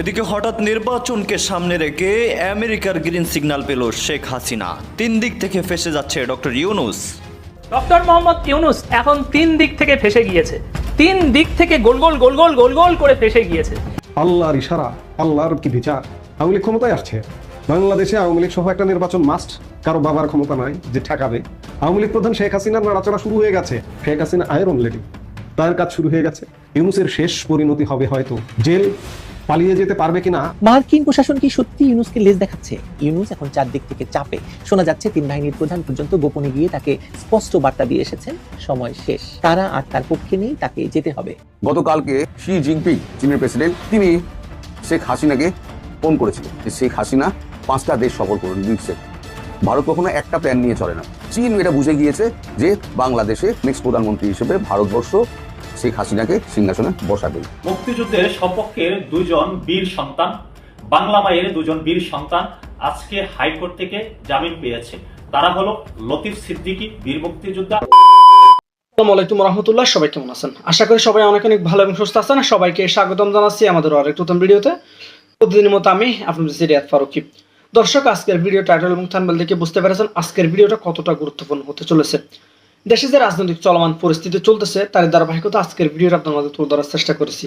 এদিকে হঠাৎ নির্বাচনকে সামনে রেখে আমেরিকার গ্রিন সিগন্যাল পেল শেখ হাসিনা। তিন দিক থেকে ফেসে যাচ্ছে ডক্টর ইউনুস। ডক্টর মোহাম্মদ ইউনুস এখন তিন দিক থেকে ফেসে গিয়েছে। তিন দিক থেকে গোল গোল গোল গোল গোল গোল করে ফেসে গিয়েছে। আল্লাহর ইশারা আল্লাহর কি বিচার? আওয়ামী লীগ ক্ষমতায় আসছে। বাংলাদেশে আওয়ামী লীগ সহ একটা নির্বাচন মাস্ট কারও বাবার ক্ষমতা নাই যে ঠেকাবে। আওয়ামী লীগ প্রধান শেখ হাসিনার নাড়াচড়া শুরু হয়ে গেছে। শেখ হাসিনা আয়ের অলরেডি তার কাজ শুরু হয়ে গেছে। ইউনুসের শেষ পরিণতি হবে হয়তো জেল পালিয়ে যেতে পারবে কিনা? মার্কিন প্রশাসন কি সত্যি ইউনুসকে লেজ দেখাচ্ছে? ইউনুস এখন চারদিক থেকে চাপে। শোনা যাচ্ছে তিন বাহিনীর প্রধান পর্যন্ত গোপনে গিয়ে তাকে স্পষ্ট বার্তা দিয়ে এসেছেন। সময় শেষ। তারা আর তার পক্ষে নেই তাকে যেতে হবে। গতকালকে শি জিনপিং চীনের প্রেসিডেন্ট তিনি শেখ হাসিনাকে ফোন করেছিলেন যে শেখ হাসিনা পাঁচটা দেশ সফর করুন দিচ্ছে ভারত কখনো একটা প্ল্যান নিয়ে চলে না। চীন এটা বুঝে গিয়েছে যে বাংলাদেশে নেক্সট প্রধানমন্ত্রী হিসেবে ভারতবর্ষ শেখ হাসিনাকে সিংহাসনে বসাবে মুক্তিযুদ্ধের সপক্ষের দুজন বীর সন্তান বাংলা মায়ের দুজন বীর সন্তান আজকে হাইকোর্ট থেকে জামিন পেয়েছে। তারা হলো লতিফ সিদ্দিকী বীর মুক্তিযোদ্ধা। আসসালামু আলাইকুম রহমতুল্লাহ সবাই কেমন আছেন? আশা করি সবাই অনেক অনেক ভালো এবং সুস্থ আছেন। সবাইকে স্বাগতম জানাচ্ছি আমাদের আরেক নতুন ভিডিওতে। প্রতিদিনের মতো আমি আপনাদের সিরিয়াত ফারুকি। দর্শক আজকের ভিডিও টাইটেল এবং থাম্বেল দেখে বুঝতে পেরেছেন আজকের ভিডিওটা কতটা গুরুত্বপূর্ণ হতে চলেছে। দেশে যে রাজনৈতিক চলমান পরিস্থিতি চলতেছে তার ধারাবাহিকতা আজকের ভিডিওটা আপনার মধ্যে তুলে ধরার চেষ্টা করেছি।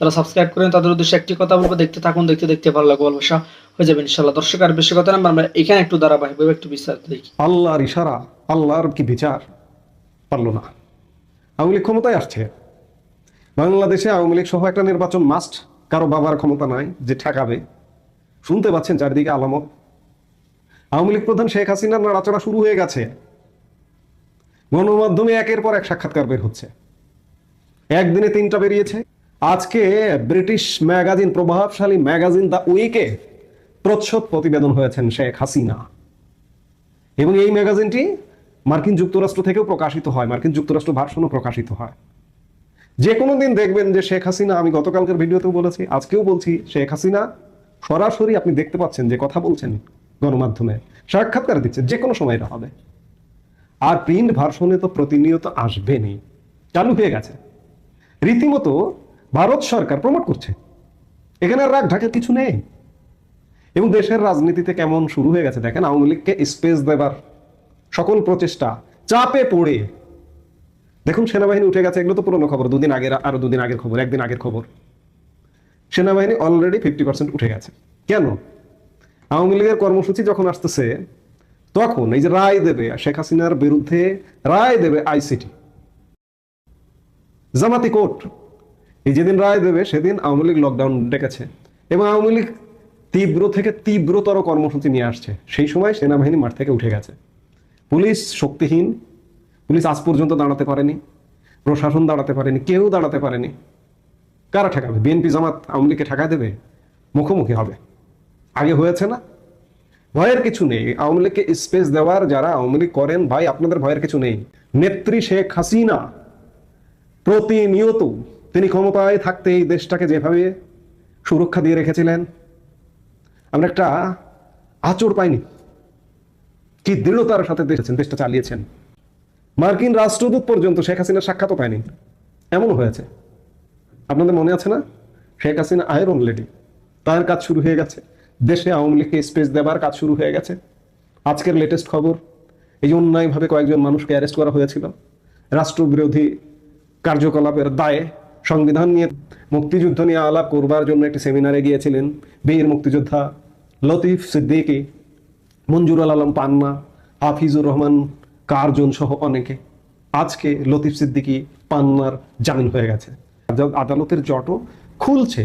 যারা সাবস্ক্রাইব করেন, তাদের উদ্দেশ্যে একটি কথা বলব, দেখতে থাকুন, দেখতে দেখতে ভালো লাগবে, ভালোবাসা হয়ে যাবে ইনশাল্লাহ দর্শক, আর বেশি কথা না, আমরা এখানে একটু ধারাবাহিক একটু বিস্তারিত দেখি। আল্লাহর ইশারা, আল্লাহর কি বিচার? পারল না। আওয়ামী লীগ ক্ষমতায় আসছে। বাংলাদেশে আওয়ামী লীগ সহ একটা নির্বাচন মাস্ট কারও বাবার ক্ষমতা নাই, যে ঠেকাবে। শুনতে পাচ্ছেন চারিদিকে আলামত। আওয়ামী লীগ প্রধান শেখ হাসিনার নাড়াচড়া শুরু হয়ে গেছে। গণমাধ্যমে একের পর এক সাক্ষাৎকার বের হচ্ছে। একদিনে তিনটা বেরিয়েছে আজকে ব্রিটিশ ম্যাগাজিন, প্রভাবশালী ম্যাগাজিন দ্য উইকে প্রচ্ছদ প্রতিবেদন হয়েছেন শেখ হাসিনা। এবং এই ম্যাগাজিনটি মার্কিন যুক্তরাষ্ট্র থেকেও প্রকাশিত হয়, মার্কিন যুক্তরাষ্ট্র ভার্সনও প্রকাশিত হয়। যে কোনো দিন দেখবেন যে শেখ হাসিনা, আমি গতকালকের ভিডিওতেও বলেছি, আজকেও বলছি, শেখ হাসিনা সরাসরি আপনি দেখতে পাচ্ছেন যে কথা বলছেন গণমাধ্যমে, সাক্ষাৎকার দিচ্ছে, যে কোনো সময় এটা হবে। আর প্রিন্ট ভার্সনে তো প্রতিনিয়ত আসবেনই, চালু হয়ে গেছে। রীতিমতো ভারত সরকার প্রমোট করছে। এখানে রাগ ঢাকের কিছু নেই। এবং দেশের রাজনীতিতে কেমন শুরু হয়ে গেছে দেখেন, আওয়ামী লীগকে স্পেস দেবার সকল প্রচেষ্টা চাপে পড়ে। দেখুন, সেনাবাহিনী উঠে গেছে, এগুলো তো পুরনো খবর। দুদিন আগের, আরও দুদিন আগের খবর, একদিন আগের খবর। সেনাবাহিনী অলরেডি ফিফটি পার্সেন্ট উঠে গেছে। কেন? আওয়ামী লীগের কর্মসূচি যখন আসতেছে, তখন এই যে রায় দেবে শেখ হাসিনার বিরুদ্ধে, রায় দেবে আইসিটি জামাতি কোর্ট। এই যেদিন রায় দেবে, সেদিন আওয়ামী লীগ লকডাউন ডেকেছে। এবং আওয়ামী লীগ তীব্র থেকে তীব্রতর কর্মসূচি নিয়ে আসছে। সেই সময় সেনাবাহিনী মাঠ থেকে উঠে গেছে। পুলিশ শক্তিহীন। পুলিশ আজ পর্যন্ত দাঁড়াতে পারেনি। প্রশাসন দাঁড়াতে পারেনি। কেউ দাঁড়াতে পারেনি। কারা ঠেকাবে? বিএনপি জামাত আওয়ামী লীগকে ঠেকা দেবে? মুখোমুখি হবে। আগে হয়েছে না। ভয়ের কিছু নেই। আওয়ামী লীগকে স্পেস দেওয়ার যারা আওয়ামী লীগ করেন, ভাই, আপনাদের ভয়ের কিছু নেই। নেত্রী শেখ হাসিনা প্রতিনিয়ত তিনি ক্ষমতায় থাকতে এই দেশটাকে যেভাবে সুরক্ষা দিয়ে রেখেছিলেন, আমরা একটা আচর পাইনি। কি দৃঢ়তার সাথে দেশেছেন দেশটা চালিয়েছেন। মার্কিন রাষ্ট্রদূত পর্যন্ত শেখ হাসিনার সাক্ষাৎও পায়নি। এমন হয়েছে। আপনাদের মনে আছে না? শেখ হাসিনা আয়ের অলরেডি তার কাজ শুরু হয়ে গেছে। দেশে আওয়ামী লীগকে স্পেস দেবার কাজ শুরু হয়ে গেছে। আজকের লেটেস্ট খবর, এই অন্যায়ভাবে কয়েকজন মানুষকে অ্যারেস্ট করা হয়েছিল, রাষ্ট্রবিরোধী কার্যকলাপের দায়ে সংবিধান নিয়ে, মুক্তিযুদ্ধ নিয়ে আলাপ করবার জন্য একটি সেমিনারে গিয়েছিলেন বীর মুক্তিযোদ্ধা লতিফ সিদ্দিকী, মঞ্জুরুল আলম পান্না, হাফিজুর রহমান কার্জন সহ অনেকে। আজকে লতিফ সিদ্দিকী পান্নার জামিন হয়ে গেছে। আদালতের জটও খুলছে।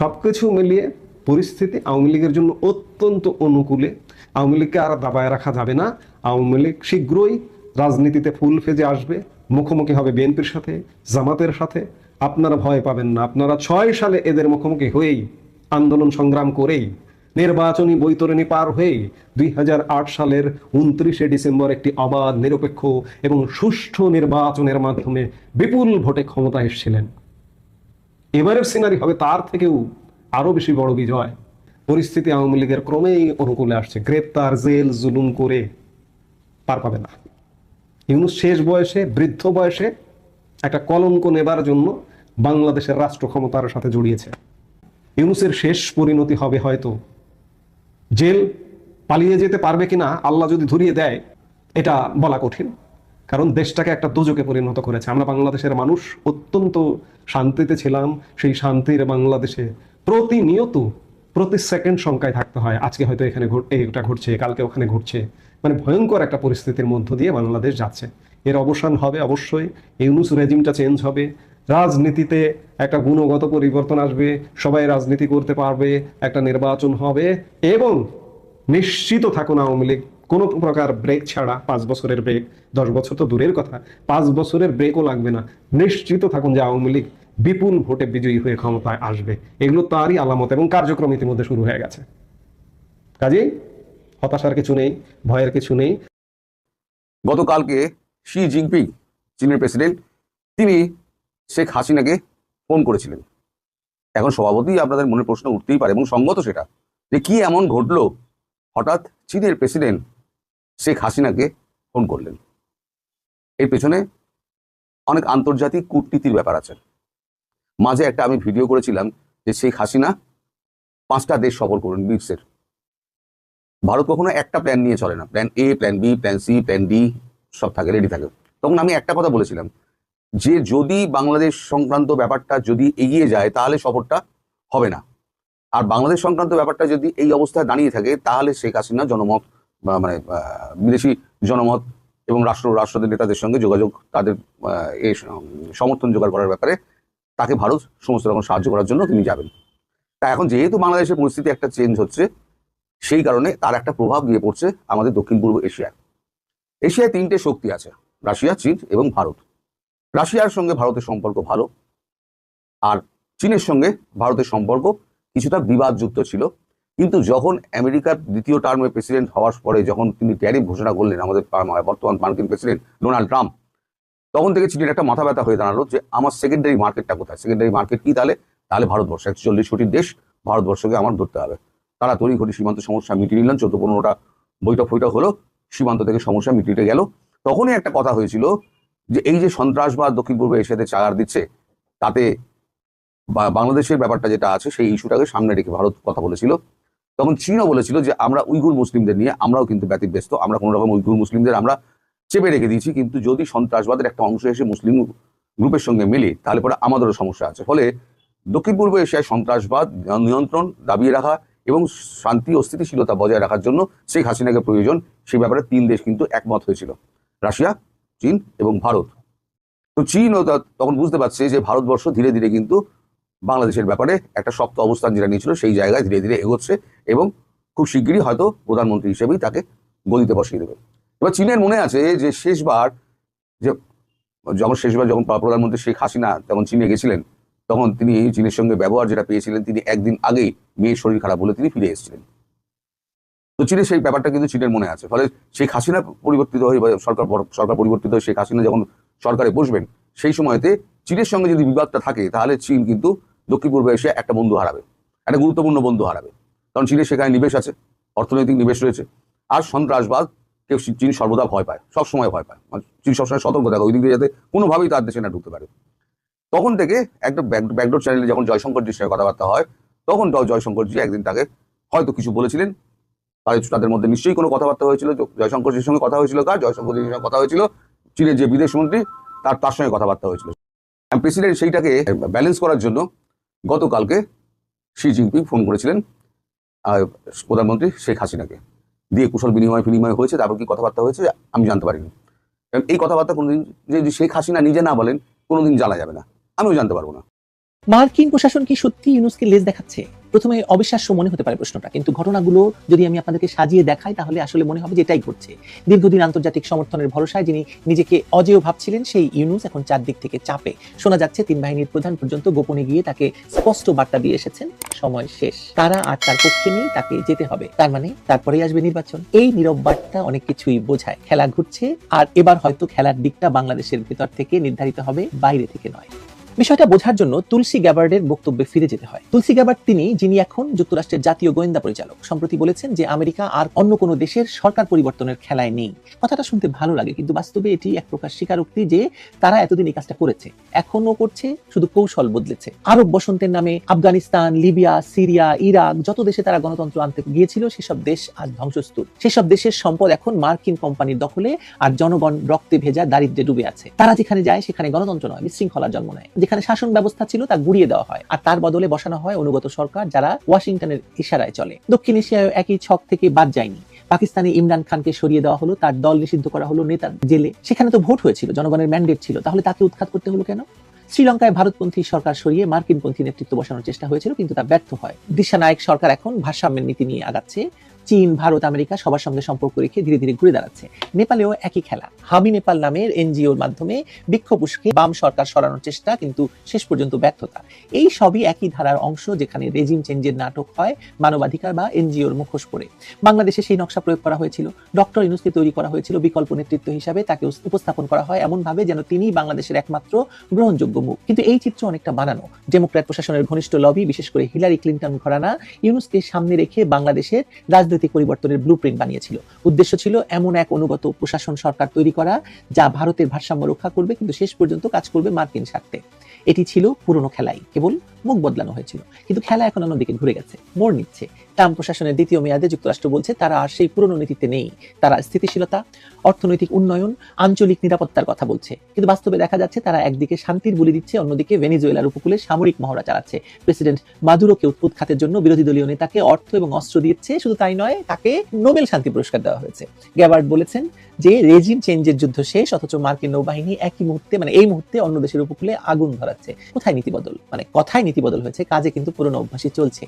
সবকিছু মিলিয়ে পরিস্থিতি আওয়ামী লীগের জন্য অত্যন্ত অনুকূলে। আওয়ামী লীগকে আর দাবায় রাখা যাবে না। আওয়ামী লীগ শীঘ্রই রাজনীতিতে ফুল ফেজে আসবে। মুখোমুখি হবে বিএনপির সাথে, জামাতের সাথে। আপনারা ভয় পাবেন না। আপনারা ছয় সালে এদের মুখোমুখি হয়েই আন্দোলন সংগ্রাম করেই নির্বাচনী বৈতরণী পার হয়ে দুই হাজার আট সালের উনত্রিশে ডিসেম্বর একটি অবাধ, নিরপেক্ষ এবং সুষ্ঠু নির্বাচনের মাধ্যমে বিপুল ভোটে ক্ষমতা এসেছিলেন। এবারের সিনারি হবে তার থেকেও আরও বেশি বড় বিজয়। পরিস্থিতি আওয়ামী লীগের ক্রমেই অনুকূলে আসছে। গ্রেপ্তার, জেল, জুলুম করে পার পাবে না। ইউনুস শেষ বয়সে, বৃদ্ধ বয়সে একটা কলঙ্ক নেবার জন্য বাংলাদেশের রাষ্ট্র ক্ষমতার সাথে জড়িয়েছে। ইউনুসের শেষ পরিণতি হবে হয়তো। জেল পালিয়ে যেতে পারবে কিনা আল্লাহ যদি ধরিয়ে দেয়, এটা বলা কঠিন। কারণ দেশটাকে একটা দুজকে পরিণত করেছে। আমরা বাংলাদেশের মানুষ, অত্যন্ত শান্তিতে ছিলাম। সেই শান্তির বাংলাদেশে প্রতিনিয়ত প্রতি সেকেন্ড সংখ্যায় থাকতে হয়। আজকে হয়তো এখানে এইটা ঘটছে, কালকে ওখানে ঘটছে। মানে ভয়ঙ্কর একটা পরিস্থিতির মধ্য দিয়ে বাংলাদেশ যাচ্ছে। এর অবসান হবে অবশ্যই। ইউনুস রেজিমটা চেঞ্জ হবে। রাজনীতিতে একটা গুণগত পরিবর্তন আসবে। সবাই রাজনীতি করতে পারবে, একটা নির্বাচন হবে এবং নিশ্চিত থাকুন আওয়ামী লীগ। কোনো প্রকার ব্রেক ছাড়া পাঁচ বছরের ব্রেক দশ বছর তো দূরের কথা, পাঁচ বছরের ব্রেকও লাগবে না। নিশ্চিত থাকুন যে আওয়ামী লীগ বিপুল ভোটে বিজয়ী হয়ে ক্ষমতায় আসবে। এগুলো তারই আলামত এবং কার্যক্রম ইতিমধ্যে শুরু হয়ে গেছে। কাজেই হতাশার কিছু নেই, ভয়ের কিছু নেই। গতকালকে শি জিনপিং, চীনের প্রেসিডেন্ট তিনি শেখ হাসিনাকে ফোন করেছিলেন। এখন স্বভাবতই আপনাদের মনে প্রশ্ন উঠতেই পারে এবং সঙ্গত সেটা যে কি এমন ঘটলো? হঠাৎ চীনের প্রেসিডেন্ট শেখ হাসিনাকে ফোন করলেন। এর পেছনে অনেক আন্তর্জাতিক কূটনীতির ব্যাপার আছে। মাঝে একটা আমি ভিডিও করেছিলাম যে শেখ হাসিনা পাঁচটা দেশ সফর করুন ব্রিক্সের ভারত কখনো একটা প্ল্যান নিয়ে চলে না। Plan A plan B plan C plan D সব থাকে রেডি থাকে। তখন আমি একটা কথা বলেছিলাম যে যদি বাংলাদেশ সংক্রান্ত ব্যাপারটা যদি এগিয়ে যায়, তাহলে সফরটা হবে না। আর বাংলাদেশ সংক্রান্ত ব্যাপারটা যদি এই অবস্থায় দাঁড়িয়ে থাকে, তাহলে শেখ হাসিনা জনমত মানে বিদেশি জনমত এবং রাষ্ট্র রাষ্ট্রদের নেতাদের সঙ্গে যোগাযোগ, তাদের এ সমর্থন জোগাড় করার ব্যাপারে তাকে ভারত সমস্ত রকম সাহায্য করার জন্য তিনি যাবেন। তা এখন যেহেতু বাংলাদেশের পরিস্থিতি একটা চেঞ্জ হচ্ছে, সেই কারণে তার একটা প্রভাব গিয়ে পড়ছে আমাদের দক্ষিণ পূর্ব এশিয়ায়। এশিয়ায় তিনটে শক্তি আছে, রাশিয়া, চীন এবং ভারত। রাশিয়ার সঙ্গে ভারতের সম্পর্ক ভালো আর চীনের সঙ্গে ভারতের সম্পর্ক কিছুটা বিবাদযুক্ত ছিল। কিন্তু যখন আমেরিকার দ্বিতীয় টার্মে প্রেসিডেন্ট হওয়ার পরে যখন তিনি ট্যারিফ ঘোষণা করলেন আমাদের বর্তমান মার্কিন প্রেসিডেন্ট ডোনাল্ড ট্রাম্প, তখন থেকে চীনের একটা মাথা ব্যথা হয়ে দাঁড়াল যে আমার সেকেন্ডারি মার্কেটটা কোথায়? সেকেন্ডারি মার্কেট কি তাহলে? তাহলে ভারতবর্ষ একশো চল্লিশ কোটির দেশ ভারতবর্ষকে আমার ধরতে হবে। তারা তৈরি ঘটি সীমান্ত সমস্যা মিটিয়ে নিলেন, চোদ্দ পনেরোটা বৈঠক ফৈঠক হলো। সীমান্ত থেকে সমস্যা মিটিয়ে গেল। তখনই একটা কথা হয়েছিল যে এই যে সন্ত্রাসবাদ দক্ষিণ পূর্ব এশিয়াতে চাগার দিচ্ছে, তাতে বাংলাদেশের ব্যাপারটা যেটা আছে, সেই ইস্যুটাকে সামনে রেখে ভারত কথা বলেছিল। তখন চীনও বলেছিল যে আমরা উইগুর মুসলিমদের নিয়ে আমরাও কিন্তু ব্যতিব্যস্ত, আমরা কোনো রকম উইগুর মুসলিমদের আমরা চেপে রেখে দিয়েছি, কিন্তু যদি সন্ত্রাসবাদের একটা অংশ এসে মুসলিম গ্রুপের সঙ্গে মিলে, তাহলে পরে আমাদেরও সমস্যা আছে। ফলে দক্ষিণ পূর্ব এশিয়ায় সন্ত্রাসবাদ নিয়ন্ত্রণ, দাবিয়ে রাখা এবং শান্তি ও স্থিতিশীলতা বজায় রাখার জন্য শেখ হাসিনাকে প্রয়োজন, সেই ব্যাপারে তিন দেশ কিন্তু একমত হয়েছিল। রাশিয়া, চীন এবং ভারত। তো চীনও তখন বুঝতে পারছে যে ভারতবর্ষ ধীরে ধীরে কিন্তু বাংলাদেশের ব্যাপারে একটা শক্ত অবস্থান যেটা নিয়েছিল, সেই জায়গায় ধীরে ধীরে এগোচ্ছে এবং খুব শিগগিরই হয়তো প্রধানমন্ত্রী হিসেবেই তাকে গদিতে বসিয়ে দেবে। এবার চীনের মনে আছে যে শেষবার, যে যখন শেষবার যখন প্রধানমন্ত্রী শেখ হাসিনা তখন চীনে গেছিলেন তখন তিনি এই চীনের সঙ্গে ব্যবহার যেটা পেয়েছিলেন, তিনি একদিন আগেই মেয়ের শরীর খারাপ বলে তিনি ফিরে এসেছিলেন। তো চীনের সেই ব্যাপারটা কিন্তু চীনের মনে আছে। ফলে শেখ হাসিনা পরিবর্তিত হয়ে বা সরকার সরকার পরিবর্তিত হয়ে শেখ হাসিনা যখন সরকারে বসবেন, সেই সময়তে চীনের সঙ্গে যদি বিবাদটা থাকে, তাহলে চীন কিন্তু দক্ষিণ পূর্ব এশিয়া একটা বন্ধু হারাবে, একটা গুরুত্বপূর্ণ বন্ধু হারাবে। কারণ চীনের সেখানে নিবেশ আছে, অর্থনৈতিক নিবেশ রয়েছে। আর সন্ত্রাসবাদ, কেউ চীন সর্বদা ভয় পায়, সবসময় ভয় পায়। মানে চীন সবসময় সতর্ক থাকে, ওই দিক দিয়ে যাতে কোনোভাবেই তার দেশে না ঢুকতে পারে। তখন থেকে একটা ব্যাকডোর চ্যানেলে যখন জয়শঙ্করজির সঙ্গে কথাবার্তা হয়, তখন জয়- জয়শঙ্করজি একদিন তাকে হয়তো কিছু বলেছিলেন। তাদের তাদের মধ্যে নিশ্চয়ই কোনো কথাবার্তা হয়েছিল। জয়শঙ্করজির সঙ্গে কথা হয়েছিল কার? জয়শঙ্করজির সঙ্গে কথা হয়েছিল চীনের যে বিদেশমন্ত্রী তার তার সঙ্গে কথাবার্তা হয়েছিল। প্রেসিডেন্ট সেইটাকে ব্যালেন্স করার জন্য গতকালকে শি জিনপিং ফোন করেছিলেন প্রধানমন্ত্রী শেখ হাসিনাকে। দিয়ে কুশল বিনিময় বিনিময় হয়েছে, তারপর কি কথাবার্তা হয়েছে, আমি জানতে পারিনি। কারণ এই কথাবার্তা কোনোদিন যে শেখ হাসিনা নিজে না বলেন, কোনোদিন জানা যাবে না। আমিও জানতে পারব না। মার্কিন প্রশাসন কি সত্যি ইউনুসকে লেজ দেখাচ্ছে? প্রথমে অবিশ্বাস্য মনে হতে পারে প্রশ্নটা, কিন্তু ঘটনাগুলো যদি আমি আপনাদেরকে সাজিয়ে দেখাই, তাহলে আসলে মনে হবে যে এটাই ঘটছে। দীর্ঘদিন আন্তর্জাতিক সমর্থনের ভরসায় যিনি নিজেকে অজেয় ভাবছিলেন, সেই ইউনুস এখন চারদিক থেকে চাপে। শোনা যাচ্ছে, তিন বাহিনীর প্রধান পর্যন্ত গোপনে গিয়ে তাকে স্পষ্ট বার্তা দিয়ে এসেছেন, সময় শেষ। তারা আর তার পক্ষে নেই, তাকে যেতে হবে। তার মানে তারপরেই আসবে নির্বাচন। এই নীরব বার্তা অনেক কিছুই বোঝায়। খেলা ঘুরছে, আর এবার হয়তো খেলার দিকটা বাংলাদেশের ভেতর থেকে নির্ধারিত হবে, বাইরে থেকে নয়। বিষয়টা বোঝার জন্য তুলসী গ্যাবার্ডের বক্তব্যে ফিরে যেতে হয়। তুলসী গ্যাবার্ড তিনি, যিনি এখন যুক্তরাষ্ট্রের জাতীয় গোয়েন্দা পরিচালক, সম্প্রতি বলেছেন যে আমেরিকা আর অন্য কোনো দেশের সরকার পরিবর্তনের খেলায় নেই। কথাটা শুনতে ভালো লাগে, কিন্তু বাস্তবে এটি এক প্রকার স্বীকারোক্তি যে তারা এতদিন এই কাজটা করেছে এখনও করছে, শুধু কৌশল বদলেছে। আরব বসন্তের নামে আফগানিস্তান, লিবিয়া, সিরিয়া, ইরাক, যত দেশে তারা গণতন্ত্র আনতে গিয়েছিল, সেসব দেশ আজ ধ্বংসস্তূপ। সেসব দেশের সম্পদ এখন মার্কিন কোম্পানির দখলে আর জনগণ রক্তে ভেজা দারিদ্র্যে ডুবে আছে। তারা যেখানে যায়, সেখানে গণতন্ত্র নয়, বিশৃঙ্খলার জন্ম নেয়। যেখানে শাসন ব্যবস্থা ছিল তা গুড়িয়ে দেওয়া হয়। আর তার বদলে বসানো হয় অনুগত সরকার যারা ওয়াশিংটনের ইশারায় চলে। দক্ষিণ এশিয়ায় একই ছক থেকে বাদ যায়নি। পাকিস্তানে ইমরান খানকে সরিয়ে দেওয়া হলো, তার দল নিষিদ্ধ করা হলো নেতার জেলে। সেখানে তো ভোট হয়েছিল, জনগণের ম্যান্ডেট ছিল। তাহলে তাকে উৎখাত করতে হলো কেন? শ্রীলঙ্কায় ভারতপন্থী সরকার সরিয়ে মার্কিনপন্থী নেতৃত্ব বসানোর চেষ্টা হয়েছিল, কিন্তু তা ব্যর্থ হয়। দিশানায়ক সরকার এখন ভারসাম্যের নীতি নিয়ে আগাচ্ছে। চীন, ভারত, আমেরিকা সবার সঙ্গে সম্পর্ক রেখে ধীরে ধীরে ঘুরে দাঁড়াচ্ছে। নেপালেও একই খেলা। হাবি নেপাল নামের এনজিওর মাধ্যমে বিক্ষোভ উস্কে বাম সরকার সরানোর চেষ্টা, কিন্তু শেষ পর্যন্ত ব্যর্থতা। এই সবই একই ধারার অংশ যেখানে রেজিম চেঞ্জের নাটক হয় মানবাধিকার বা এনজিওর মুখোশ পরে। বাংলাদেশে সেই নকশা প্রয়োগ করা হয়েছিল। ডক্টর ইনুসকে তৈরি করা হয়েছিল বিকল্প নেতৃত্ব হিসাবে। তাকে উপস্থাপন করা হয় এমন ভাবে যেন তিনি বাংলাদেশের একমাত্র গ্রহণযোগ্য মুখ। কিন্তু এই চিত্র অনেকটা বানানো। ডেমোক্র্যাট প্রশাসনের ঘনিষ্ঠ লবি, বিশেষ করে হিলারি ক্লিন্টন ঘরানা, ইউনুসকে সামনে রেখে বাংলাদেশের রাজনৈতিক পরিবর্তনের ব্লু বানিয়েছিল। উদ্দেশ্য ছিল এমন এক অনুগত প্রশাসন সরকার তৈরি করা, যা ভারতের ভারসাম্য রক্ষা করবে, কিন্তু শেষ পর্যন্ত কাজ করবে মার্কিন স্বার্থে। এটি ছিল পুরনো খেলাই, কেবল মুখ বদলানো হয়েছিল। কিন্তু খেলা এখন অন্যদিকে ঘুরে গেছে, মোড় নিচ্ছে। ট্রাম্প প্রশাসনের দ্বিতীয় মেয়াদে যুক্তরাষ্ট্র বলছে তারা আর সেই পুরনো নীতিতে নেই। তারা স্থিতিশীলতা, অর্থনৈতিক উন্নয়ন, আঞ্চলিক নিরাপত্তার কথা বলছে। কিন্তু বাস্তবে দেখা যাচ্ছে তারা একদিকে শান্তির বলি দিচ্ছে, অন্যদিকে ভেনিজুয়েলার উপকূলে সামরিক মহড়া চালাচ্ছে। প্রেসিডেন্ট মাদুরোকে উৎখাতের জন্য বিরোধী দলীয় নেতাকে অর্থ এবং অস্ত্র দিচ্ছে, শুধু তাই নয়, তাকে নোবেল শান্তি পুরস্কার দেওয়া হয়েছে। গ্যাবার্ড বলেছেন যে, রেজিম চেঞ্জের যুদ্ধ শেষ, অথচ মার্কিন নৌবাহিনী একই মুহূর্তে মানে এই মুহূর্তে অন্য দেশের উপকূলে আগুন ধরাচ্ছে। কোথায় নীতি বদল? মানে কথায় নীতি বদল হয়েছে, কাজে কিন্তু পুরনো অভ্যাসই চলছে।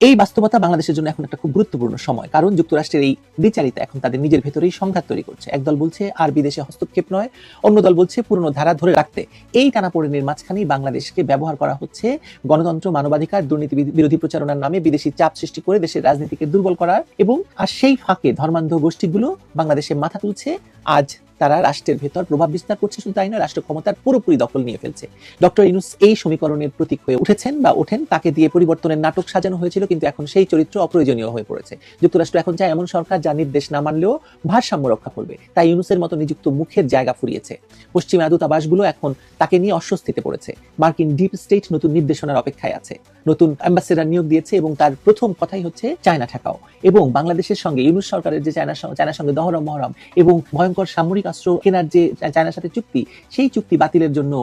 এই বাস্তবতা বাংলাদেশের জন্য এখন একটা খুব গুরুত্বপূর্ণ সময়। কারণ যুক্তরাষ্ট্রের এই বিচারিতা এখন তাদের নিজের ভেতরেই সংঘাত তৈরি করছে। একদল বলছে, আর বিদেশে হস্তক্ষেপ নয়। অন্য দল বলছে, পুরনো ধারা ধরে রাখতে। এই টানাপোড়েনের মাঝখানেই বাংলাদেশকে ব্যবহার করা হচ্ছে গণতন্ত্র, মানবাধিকার, দুর্নীতি বিরোধী প্রচারণার নামে বিদেশি চাপ সৃষ্টি করে দেশের রাজনীতিকে দুর্বল করার এবং আর সেই ফাঁকে ধর্মান্ধ গোষ্ঠীগুলো বাংলাদেশে মাথা তুলছে। আজ তারা রাষ্ট্রের ভেতর প্রভাব বিস্তার করছে, শুধু তাই নয়, রাষ্ট্র ক্ষমতার পুরোপুরি দখল নিয়ে ফেলছে। ডক্টর ইনুস এই সমীকরণের প্রতীক হয়ে উঠেছেন বা ওঠেন, তাকে দিয়ে পরিবর্তনের নাটক সাজানো হয়েছিল, কিন্তু এখন সেই চরিত্র অপ্রয়োজনীয় হয়ে পড়েছে। যুক্তরাষ্ট্র এখন চায় এমন সরকার যা নির্দেশ না মানলেও ভারসাম্য রক্ষা করবে। তাই ইউনুসের মতো নিযুক্ত মুখের জায়গা ফুরিয়েছে। পশ্চিমা দূতাবাসগুলো এখন তাকে নিয়ে অস্বস্তিতে পড়েছে। মার্কিন ডিপ স্টেট নতুন নির্দেশনার অপেক্ষায় আছে। নতুন অ্যাম্বাসেডার নিয়োগ দিয়েছে এবং তার প্রথম কথাই হচ্ছে চায়না ঠেকাও। এবং বাংলাদেশের সঙ্গে ইউনুস সরকারের যে চায়না চায়নার সঙ্গে দহরম মহরম এবং ভয়ঙ্কর সামরিক অস্ত্র কেনার যে চায়নার সাথে চুক্তি, সেই চুক্তি বাতিলের জন্য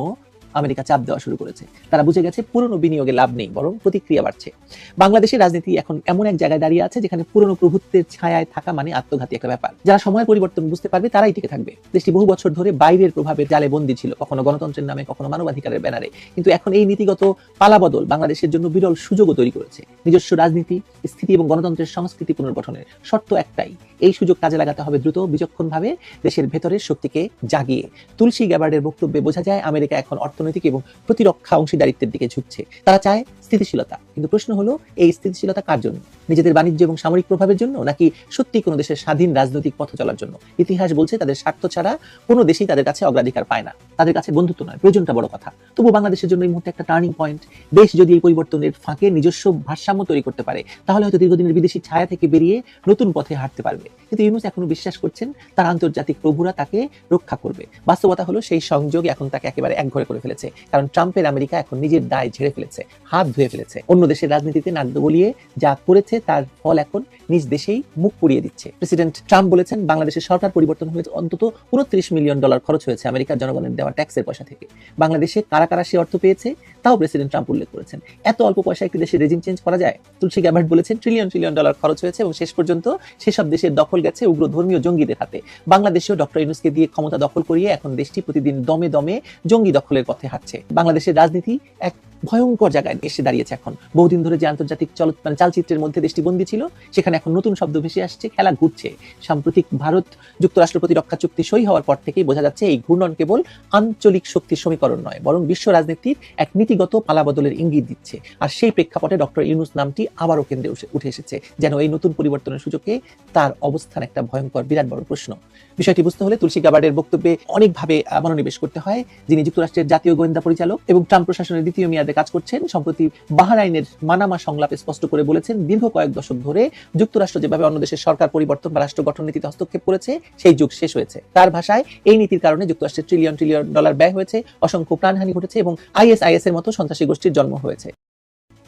আমেরিকা চাপ দেওয়া শুরু করেছে। তারা বুঝে গেছে পুরনো বিনিয়োগে লাভ নেই, বরং প্রতিক্রিয়া বাড়ছে। বাংলাদেশের রাজনীতি এখন এমন এক জায়গায় দাঁড়িয়ে আছে যেখানে পুরনো প্রভুত্বের ছায়ায় থাকা মানে আত্মঘাতী একটা ব্যাপার। যারা সময় পরিবর্তন বুঝতে পারবে, তারাই টিকে থাকবে। দেশটি বহু বছর ধরে বাইরের প্রভাবের জালে বন্দী ছিল, কখনো গণতন্ত্রের নামে, কখনো মানবাধিকারের ব্যানারে। কিন্তু এখন এই নীতিগত পালাবদল বাংলাদেশের জন্য বিরল সুযোগও তৈরি করেছে। নিজস্ব রাজনীতি, স্থিতি এবং গণতন্ত্রের সংস্কৃতি পুনর্গঠনের শর্ত একটাই। এই সুযোগ কাজে লাগাতে হবে দ্রুত, বিচক্ষণভাবে দেশের ভেতরের শক্তিকে জাগিয়ে। তুলসী গ্যাবার্ডের বক্তব্যে বোঝা যায়, আমেরিকা এখন অর্থনৈতিক এবং প্রতিরক্ষা অংশীদারিত্বের দিকে ঝুঁকছে। তারা চায় স্থিতিশীলতা। কিন্তু প্রশ্ন হলো, এই স্থিতিশীলতা কার জন্য? নিজেদের বাণিজ্য এবং সামরিক প্রভাবের জন্য নাকি সত্যি কোনো দেশের স্বাধীন রাজনৈতিক পথ চলার জন্য? ইতিহাস বলছে, তাদের স্বার্থ ছাড়া কোনো দেশই তাদের কাছে অগ্রাধিকার পায় না। তাদের কাছে বন্ধুত্ব নয়, প্রয়োজনটা বড় কথা। তবু বাংলাদেশের জন্য এই মুহূর্তে একটা টার্নিং পয়েন্ট দেশ যদি এই পরিবর্তনের ফাঁকে নিজস্ব ভারসাম্য তৈরি করতে পারে, তাহলে হয়তো দীর্ঘদিনের বিদেশি ছায়া থেকে বেরিয়ে নতুন পথে হাঁটতে পারবে। কিন্তু ইউনুস এখনও বিশ্বাস করছেন, তার আন্তর্জাতিক প্রভুরা তাকে রক্ষা করবে। বাস্তবতা হলো, সেই সংযোগ এখন তাকে একেবারে একঘরে করে ফেলেছে। কারণ ট্রাম্পের আমেরিকা এখন নিজের দায় ঝেড়ে ফেলেছে, হাত ধুয়ে ফেলেছে। অন্য দেশের রাজনীতিতে নাক গলিয়ে যা করেছে তার ফল এখন নিজ দেশেই মুখ পুড়িয়ে দিচ্ছে। প্রেসিডেন্ট ট্রাম্প বলেছেন, বাংলাদেশের সরকার পরিবর্তন হয়েছে অন্তত উনত্রিশ মিলিয়ন ডলার খরচ হয়েছে আমেরিকার জনগণের দেওয়া ট্যাক্সের পয়সা থেকে। বাংলাদেশে কারা কারা সে অর্থ পেয়েছে? তাও প্রেসিডেন্ট ট্রাম্প উল্লেখ করেছেন। এত অল্প পয়সা একটি দেশের রেজিম চেঞ্জ করা যায়? তুলসী গ্যাবার্ট বলেছেন ট্রিলিয়ন ট্রিলিয়ন ডলার খরচ হয়েছে এবং শেষ পর্যন্ত সেসব দেশের দখল গেছে উগ্র ধর্মীয় জঙ্গিদের হাতে। বাংলাদেশেও ডক্টর ইউনুসকে দিয়ে ক্ষমতা দখল করিয়ে এখন দেশটি প্রতিদিন দমে দমে জঙ্গি দখলের পথে হাঁটছে। বাংলাদেশের রাজনীতি এক ভয়ঙ্কর জায়গায় এসে দাঁড়িয়েছে এখন। বহুদিন ধরে যে আন্তর্জাতিক মানে চালচিত্রের মধ্যে দেশটি বন্দী ছিল, সেখানে এখন নতুন শব্দ ভেসে আসছে, খেলা ঘুরছে। সাম্প্রতিক ভারত যুক্তরাষ্ট্র প্রতিরক্ষা চুক্তি সই হওয়ার পর থেকেই বোঝা যাচ্ছে এই ঘূর্ণন কেবল আঞ্চলিক শক্তির সমীকরণ নয়, বরং বিশ্ব রাজনীতির এক নীতিগত পালাবদলের ইঙ্গিত দিচ্ছে। আর সেই প্রেক্ষাপটে ডক্টর ইউনুস নামটি আবারও কেন্দ্রে উঠে এসেছে, যেন এই নতুন পরিবর্তনের সুযোগে তার অবস্থান একটা ভয়ঙ্কর, বিরাট বড় প্রশ্ন। বিষয়টি বুঝতে হলে তুলসী গাবার্ডের বক্তব্যে অনেকভাবে মনোনিবেশ করতে হয়, যিনি যুক্তরাষ্ট্রের জাতীয় গোয়েন্দা পরিচালক এবং ট্রাম্প প্রশাসনের দ্বিতীয় মেয়াদে কাজ করছেন। সম্প্রতি বাহরাইনের মানামা সংলাপে স্পষ্ট করে বলেছেন, দীর্ঘ কয়েক দশক ধরে যুক্তরাষ্ট্র যেভাবে অন্য দেশের সরকার পরিবর্তন বা রাষ্ট্র গঠন নীতিতে হস্তক্ষেপ করেছে, সেই যুগ শেষ হয়েছে। তার ভাষায় এই নীতির কারণে যুক্তরাষ্ট্রের ট্রিলিয়ন ট্রিলিয়ন ডলার ব্যয় হয়েছে, অসংখ্য প্রাণহানি ঘটেছে এবং আইএসআইএস এর মতো সন্ত্রাসী গোষ্ঠীর জন্ম হয়েছে।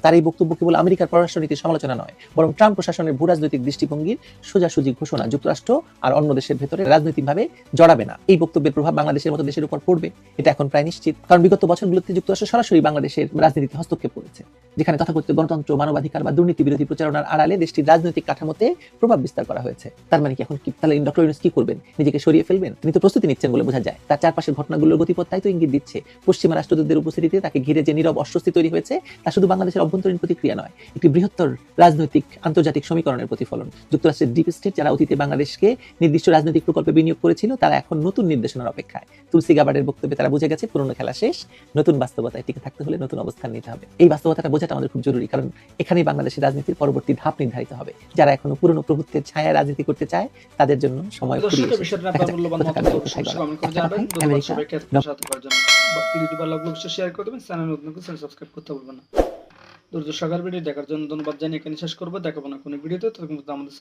তার এই বক্তব্য কেবল আমেরিকার পররাষ্ট্রনীতির সমালোচনা নয়, বরং ট্রাম্প প্রশাসনের ভূরাজনৈতিক দৃষ্টিভঙ্গির সোজাসুজি ঘোষণা যুক্তরাষ্ট্র আর অন্য দেশের ভেতরে রাজনৈতিকভাবে জড়াবে না। এই বক্তব্যের প্রভাব বাংলাদেশের মতো দেশের উপর পড়বে, এটা এখন প্রায় নিশ্চিত। কারণ বিগত বছরগুলোতে যুক্তরাষ্ট্র সরাসরি বাংলাদেশের রাজনীতিতে হস্তক্ষেপ করেছে, যেখানে তথাকথিত গণতন্ত্র, মানবাধিকার বা দুর্নীতি বিরোধী প্রচারণার আড়ালে দেশটির রাজনৈতিক কাঠামোতে প্রভাব বিস্তার করা হয়েছে। তার মানে কি এখন কি তাহলে ডক্টর ইউনুস কি করবেন? নিজেকে সরিয়ে ফেলবেন? তিনি তো প্রস্তুতি নিচ্ছেন বলে বোঝা যায়। তার চারপাশের ঘটনাগুলোর গতিপথ তাই তো ইঙ্গিত দিচ্ছে। পশ্চিমা রাষ্ট্রদূতদের উপস্থিতিতে তাকে ঘিরে যে নীরব অস্বস্তি তৈরি হয়েছে, তা শুধু বাংলাদেশের অভ্যন্তরীণ প্রতিক্রিয়া নয় একটি বৃহত্তর রাজনৈতিক আন্তর্জাতিক সমীকরণের প্রতিফলন। যুক্তরাষ্ট্রের ডিপ স্টেট যারা অতীতে বাংলাদেশকে নির্দিষ্ট রাজনৈতিক প্রকল্পে বিনিয়োগ করেছিল তারা এখন নতুন নির্দেশনার অপেক্ষায়। তুলসী গাবার্ডের বক্তব্যে তারা বুঝে গেছে পুরনো খেলা শেষ নতুন বাস্তবতায় টিকে থাকতে হলে নতুন অবস্থান নিতে হবে। এই বাস্তবতাটা বোঝাটা আমাদের খুব জরুরি কারণ এখানেই বাংলাদেশের রাজনীতির পরবর্তী ধাপ নির্ধারিত হবে। যারা এখনও পুরনো প্রভুত্বের ছায়া রাজনীতি করতে চায় তাদের জন্য সময় ভিডিওটি ভালো লাগলে অবশ্যই শেয়ার করে দেবেন। চ্যানেল নতুন সাবস্ক্রাইব করতে ভুলবেন না। দ্রুত সকাল ভিডিও দেখার জন্য ধন্যবাদ জানিয়ে এখানে শেষ করব। দেখাবো না কোনো ভিডিওতে তখন আমাদের